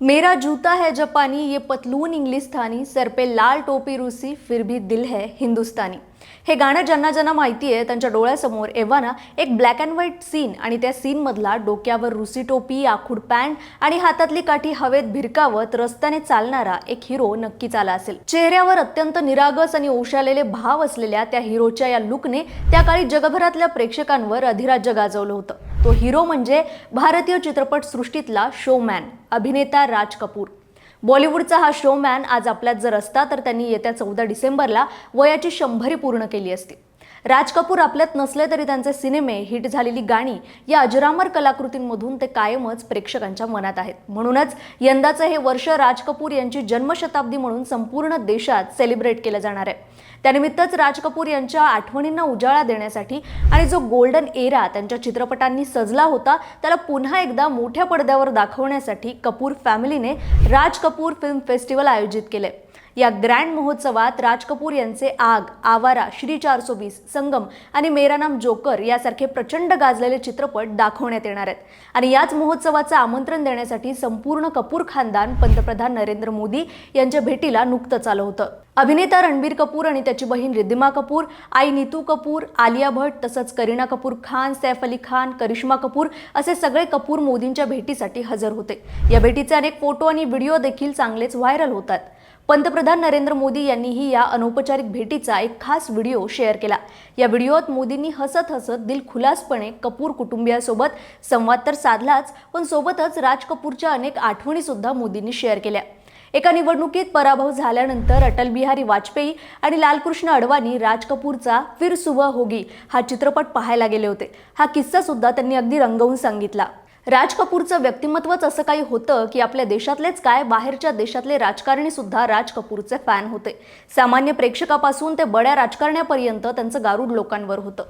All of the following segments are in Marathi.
मेरा जूता है जापानी ये पतलून इंग्लिस्थानी सर पे लाल टोपी रुसी फिर भी दिल है हिंदुस्तानी। हे गाणं ज्यांना ज्यांना माहिती आहे त्यांच्या डोळ्यासमोर एव्हाना एक ब्लॅक अँड व्हाईट सीन आणि त्या सीनमधला डोक्यावर रुसी टोपी आखूड पॅन्ट आणि हातातली काठी हवेत भिरकावत रस्त्याने चालणारा एक हिरो नक्कीच आला असेल. चेहऱ्यावर अत्यंत निरागस आणि ओशालेले भाव असलेल्या त्या हिरोच्या या लुकने त्या काळी जगभरातल्या प्रेक्षकांवर अधिराज्य गाजवलं होतं. तो हिरो म्हणजे भारतीय चित्रपट सृष्टीतला शोमॅन अभिनेता राज कपूर. बॉलिवूडचा हा शोमॅन आज आपल्यात जर असता तर त्यांनी येत्या चौदा डिसेंबरला वयाची शंभरी पूर्ण केली असती. राज कपूर आपल्यात नसले तरी त्यांचे सिनेमे हिट झालेली गाणी या अजरामर कलाकृतींमधून ते कायमच प्रेक्षकांच्या मनात आहेत. म्हणूनच यंदाचं हे वर्ष राज कपूर यांची जन्मशताब्दी म्हणून संपूर्ण देशात सेलिब्रेट केलं जाणार आहे. त्यानिमित्तच राज कपूर यांच्या आठवणींना उजाळा देण्यासाठी आणि जो गोल्डन एरा त्यांच्या चित्रपटांनी सजला होता त्याला पुन्हा एकदा मोठ्या पडद्यावर दाखवण्यासाठी कपूर फॅमिलीने राज कपूर फिल्म फेस्टिवल आयोजित केले. या ग्रँड महोत्सवात राज कपूर यांचे आग आवारा श्री चारसो वीस संगम आणि मेरा नाम जोकर यासारखे प्रचंड गाजलेले चित्रपट दाखवण्यात येणार आहेत. आणि याच महोत्सवाचं आमंत्रण देण्यासाठी संपूर्ण कपूर खानदान पंतप्रधान नरेंद्र मोदी यांच्या भेटीला नुकतंच आलं होतं. अभिनेता रणबीर कपूर आणि त्याची बहीण रिद्धिमा कपूर आई नीतू कपूर आलिया भट तसंच करीना कपूर खान सैफ अली खान करिश्मा कपूर असे सगळे कपूर मोदींच्या भेटीसाठी हजर होते. या भेटीचे अनेक फोटो आणि व्हिडिओ देखील चांगलेच व्हायरल होतात. पंतप्रधान नरेंद्र मोदी यांनीही या अनौपचारिक भेटीचा एक खास व्हिडिओ शेअर केला. या व्हिडिओत मोदींनी हसत हसत दिलखुलासपणे कपूर कुटुंबियासोबत संवाद तर साधलाच पण सोबतच राज कपूरच्या अनेक आठवणीसुद्धा मोदींनी शेअर केल्या. एका निवडणुकीत पराभव झाल्यानंतर अटल बिहारी वाजपेयी आणि लालकृष्ण अडवाणी राज कपूरचा फिर सुबह होगी हा चित्रपट पाहायला गेले होते. हा किस्सा सुद्धा त्यांनी अगदी रंगवून सांगितला. राज कपूरचं व्यक्तिमत्वच असं काही होतं की आपल्या देशातलेच काय बाहेरच्या देशातले राजकारणी सुद्धा राज कपूरचे फॅन होते. सामान्य प्रेक्षकापासून ते बड्या राजकारण्यापर्यंत त्यांचं गारूड लोकांवर होतं.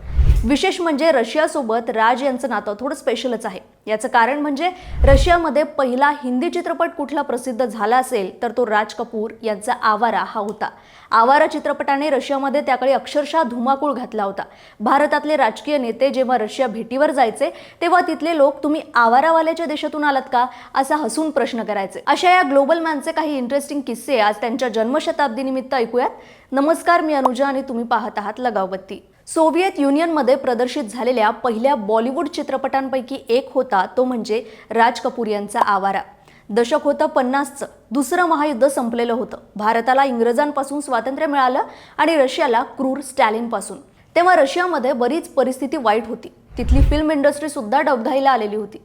विशेष म्हणजे रशियासोबत राज यांचं नातं थोडं स्पेशलच आहे. याचं कारण म्हणजे रशियामध्ये पहिला हिंदी चित्रपट कुठला प्रसिद्ध झाला असेल तर तो राज कपूर यांचा आवारा हा होता. आवारा चित्रपटाने रशियामध्ये त्याकडे अक्षरशः धुमाकूळ घातला होता. भारतातले राजकीय नेते जेव्हा रशिया भेटीवर जायचे तेव्हा तिथले लोक तुम्ही आवारावाल्याच्या देशातून आलात का? असा हसून प्रश्न करायचे. अशा या ग्लोबल मॅनचे काही इंटरेस्टिंग किस्से आज त्यांच्या जन्मशताब्दी निमित्त ऐकूयात. नमस्कार मी अनुजा आणि तुम्ही पाहत आहात लगावबत्ती. सोव्हिएत युनियनमध्ये प्रदर्शित झालेल्या पहिल्या बॉलिवूड चित्रपटांपैकी एक होता तो म्हणजे राज कपूर यांचा आवारा. दशक होतं पन्नासचं. दुसरं महायुद्ध संपलेलं होतं. भारताला इंग्रजांपासून स्वातंत्र्य मिळालं आणि रशियाला क्रूर स्टॅलिनपासून. तेव्हा रशियामध्ये बरीच परिस्थिती वाईट होती. तिथली फिल्म इंडस्ट्री सुद्धा डबघाईला आलेली होती.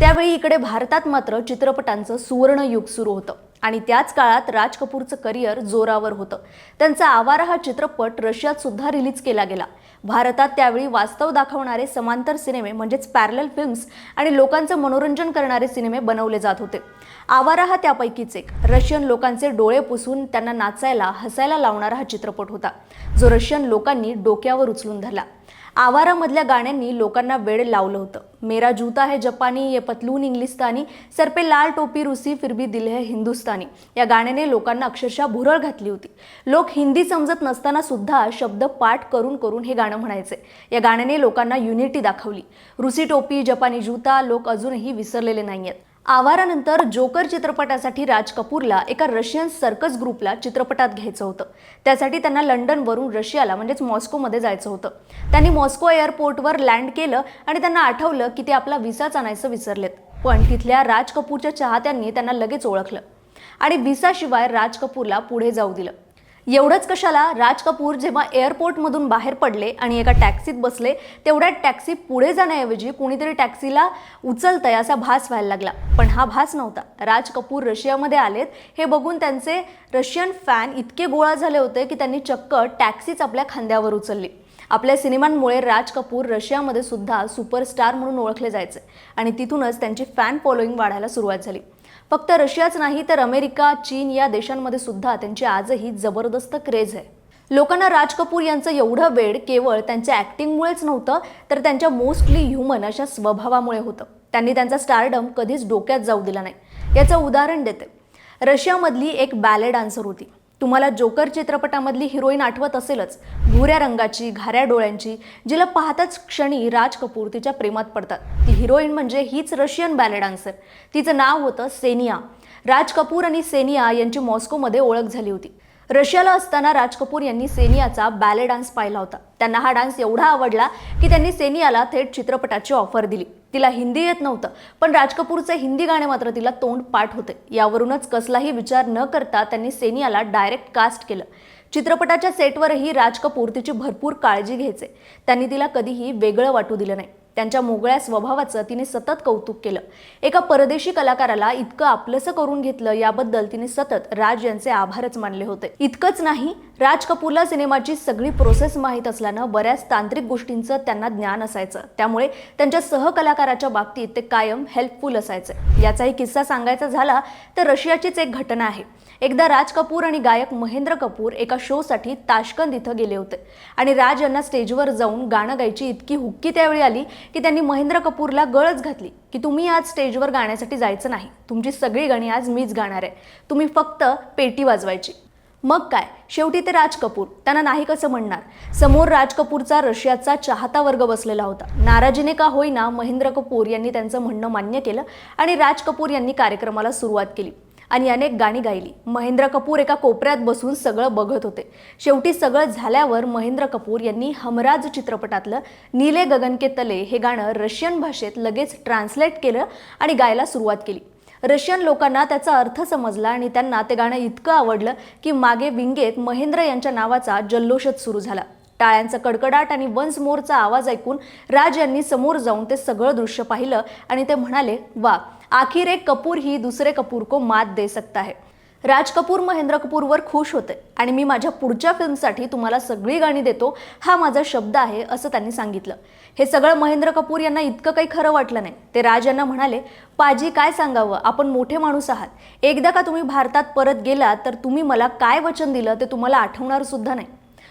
त्यावेळी इकडे भारतात मात्र चित्रपटांचं सुवर्ण युग सुरू होतं. आणि त्याच काळात राज कपूरचं करिअर जोरावर होतं. त्यांचा आवारा हा चित्रपट रशियात सुद्धा रिलीज केला गेला. भारतात त्यावेळी वास्तव दाखवणारे समांतर सिनेमे म्हणजेच पॅरल फिल्म्स आणि लोकांचं मनोरंजन करणारे सिनेमे बनवले जात होते. आवारा हा त्यापैकीच एक. रशियन लोकांचे डोळे पुसून त्यांना नाचायला हसायला लावणारा हा चित्रपट होता. जो रशियन लोकांनी डोक्यावर उचलून धरला. आवारामधल्या गाण्यांनी लोकांना वेळ लावलं होतं. मेरा जूता है जपानी ये पतलून इंग्लिस्तानी सर पे लाल टोपी रुसी फिर भी दिल है हिंदुस्तानी. या गाण्याने लोकांना अक्षरशः भुरळ घातली होती. लोक हिंदी समजत नसताना सुद्धा शब्द पाठ करून करून हे गाणं म्हणायचे. या गाण्याने लोकांना युनिटी दाखवली. रुसी टोपी जपानी जूता लोक अजूनही विसरलेले नाही आहेत आवारानंतर जोकर चित्रपटासाठी राज कपूरला एका रशियन सर्कस ग्रुपला चित्रपटात घ्यायचं होतं. त्यासाठी त्यांना लंडनवरून रशियाला म्हणजेच मॉस्कोमध्ये जायचं होतं. त्यांनी मॉस्को एअरपोर्टवर लँड केलं आणि त्यांना आठवलं की ते आपला विसाच आणायचं विसरलेत. पण तिथल्या राज कपूरच्या चाहत्यांनी त्यांना लगेच ओळखलं. आणि विसाशिवाय राज कपूरला पुढे जाऊ दिलं. एवढंच कशाला? राज कपूर जेव्हा एअरपोर्टमधून बाहेर पडले आणि एका टॅक्सीत बसले तेवढ्यात टॅक्सी पुढे जाण्याऐवजी कोणीतरी टॅक्सीला उचलतंय असा भास व्हायला लागला. पण हा भास नव्हता. राज कपूर रशियामध्ये आलेत. हे बघून त्यांचे रशियन फॅन इतके गोळा झाले होते की त्यांनी चक्क टॅक्सीच आपल्या खांद्यावर उचलली. आपल्या सिनेमांमुळे राज कपूर रशियामध्ये सुद्धा सुपरस्टार म्हणून ओळखले जायचे आणि तिथूनच त्यांची फॅन फॉलोईंग वाढायला सुरुवात झाली. फक्त रशियाच नाही तर अमेरिका चीन या देशांमध्ये सुद्धा त्यांची आजही जबरदस्त क्रेज आहे. लोकांना राज कपूर यांचं एवढं वेळ केवळ त्यांच्या ॲक्टिंगमुळेच नव्हतं तर त्यांच्या मोस्टली ह्युमन अशा स्वभावामुळे होतं. त्यांनी त्यांचा स्टारडम कधीच डोक्यात जाऊ दिला नाही. याचं उदाहरण देते. रशियामधली एक बॅले डान्सर होती. तुम्हाला जोकर चित्रपटामधली हिरोईन आठवत असेलच. भुऱ्या रंगाची घाऱ्या डोळ्यांची जिला पाहताच क्षणी राज कपूर तिच्या प्रेमात पडतात. ती हिरोईन म्हणजे हीच रशियन बॅले डान्सर. तिचं नाव होतं सेनिया. राज कपूर आणि सेनिया यांची मॉस्कोमध्ये ओळख झाली होती. रशियाला असताना राज कपूर यांनी सेनियाचा बॅले डान्स पाहिला होता. त्यांना हा डान्स एवढा आवडला की त्यांनी सेनियाला थेट चित्रपटाची ऑफर दिली. तिला हिंदी येत नव्हतं पण राज कपूरचे हिंदी गाणे मात्र तिला तोंड पाठ होते. यावरूनच कसलाही विचार न करता त्यांनी सेनियाला डायरेक्ट कास्ट केलं. चित्रपटाच्या सेटवरही राज कपूर तिची भरपूर काळजी घ्यायचे. त्यांनी तिला कधीही वेगळं वाटू दिलं नाही. त्यांच्या मोगळ्या स्वभावाचं तिने सतत कौतुक केलं. एका परदेशी कलाकाराला इतकं आपलंसं करून घेतलं याबद्दल तिने सतत राज यांचे आभारच मानले होते. इतकंच नाही राज कपूरला सिनेमाची सगळी प्रोसेस माहीत असल्यानं बऱ्याच तांत्रिक गोष्टींचं त्यांना ज्ञान असायचं. त्यामुळे त्यांच्या सहकलाकाराच्या बाबतीत ते कायम हेल्पफुल असायचे. याचाही किस्सा सांगायचा झाला तर रशियाचीच एक घटना आहे. एकदा राज कपूर आणि गायक महेंद्र कपूर एका शोसाठी ताशकंद इथं गेले होते. आणि राज यांना स्टेजवर जाऊन गाणं गायची इतकी हुक्की त्यावेळी आली की त्यांनी महेंद्र कपूरला गळच घातली की तुम्ही आज स्टेजवर गाण्यासाठी जायचं नाही. तुमची सगळी गाणी आज मीच गाणार आहे. तुम्ही फक्त पेटी वाजवायची. मग काय? शेवटी ते राज कपूर. त्यांना नाही कसं म्हणणार? समोर राज कपूरचा रशियाचा चाहता वर्ग बसलेला होता. नाराजीने का होईना महेंद्र कपूर यांनी त्यांचं म्हणणं मान्य केलं आणि राज कपूर यांनी कार्यक्रमाला सुरुवात केली. आणि अनेक गाणी गायली. महेंद्र कपूर एका कोपऱ्यात बसून सगळं बघत होते. शेवटी सगळं झाल्यावर महेंद्र कपूर यांनी हमराज चित्रपटातलं नीले गगन के तले हे गाणं रशियन भाषेत लगेच ट्रान्सलेट केलं आणि गायला सुरुवात केली. रशियन लोकांना त्याचा अर्थ समजला आणि त्यांना ते गाणं इतकं आवडलं की मागे विंगेत महेंद्र यांच्या नावाचा जल्लोषच सुरू झाला. टाळ्यांचा कडकडाट आणि वन्स मोरचा आवाज ऐकून राज यांनी समोर जाऊन ते सगळं दृश्य पाहिलं आणि ते म्हणाले वा आखिर एक कपूर ही दुसरे कपूर को मात दे सकता है. राज कपूर महेंद्र कपूरवर खुश होते आणि मी माझ्या पुढच्या फिल्मसाठी तुम्हाला सगळी गाणी देतो हा माझा शब्द आहे असं त्यांनी सांगितलं. हे सगळं महेंद्र कपूर यांना इतकं काही खरं वाटलं नाही. ते राज यांना म्हणाले पाजी काय सांगावं? आपण मोठे माणूस आहात. एकदा का तुम्ही भारतात परत गेलात तर तुम्ही मला काय वचन दिलं ते तुम्हाला आठवणार सुद्धा नाही.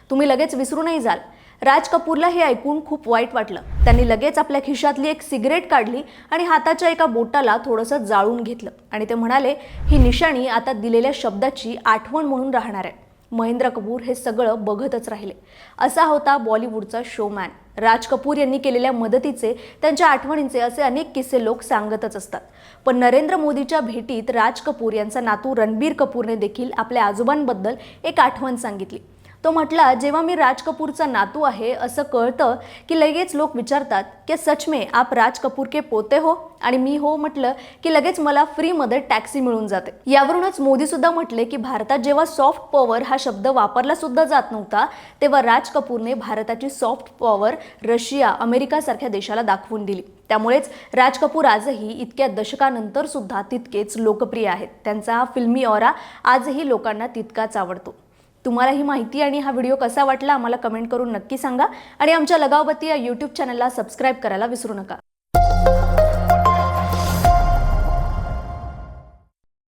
तुम्ही लगेच विसरूनही जाल. राज कपूरला हे ऐकून खूप वाईट वाटलं. त्यांनी लगेच आपल्या खिशातली एक सिगरेट काढली आणि हाताच्या एका बोटाला थोडंसं जाळून घेतलं. आणि ते म्हणाले ही निशाणी आता दिलेल्या शब्दाची आठवण म्हणून राहणार आहे. महेंद्र कपूर हे सगळं बघतच राहिले. असा होता बॉलिवूडचा शोमॅन. राज कपूर यांनी केलेल्या मदतीचे त्यांच्या आठवणींचे असे अनेक किस्से लोक सांगतच असतात. पण नरेंद्र मोदीच्या भेटीत राज कपूर यांचा नातू रणबीर कपूरने देखील आपल्या आजोबांबद्दल एक आठवण सांगितली. तो म्हटला जेव्हा मी राज कपूरचा नातू आहे असं कळतं की लगेच लोक विचारतात की सच में आप राज कपूर के पोते हो? आणि मी हो म्हटलं की लगेच मला फ्रीमध्ये टॅक्सी मिळून जाते. यावरूनच मोदी सुद्धा म्हटले की भारतात जेव्हा सॉफ्ट पॉवर हा शब्द वापरला सुद्धा जात नव्हता तेव्हा राज कपूरने भारताची सॉफ्ट पॉवर रशिया अमेरिकासारख्या देशाला दाखवून दिली. त्यामुळेच राज कपूर आजही इतक्या दशकानंतर सुद्धा तितकेच लोकप्रिय आहेत. त्यांचा हा फिल्मी ऑरा आजही लोकांना तितकाच आवडतो. तुम्हाला ही माहिती आणि हा व्हिडिओ कसा वाटला आम्हाला कमेंट करून नक्की सांगा. आणि आमच्या लगावबत्ती या यूट्यूब चॅनलला सबस्क्राईब करायला विसरू नका.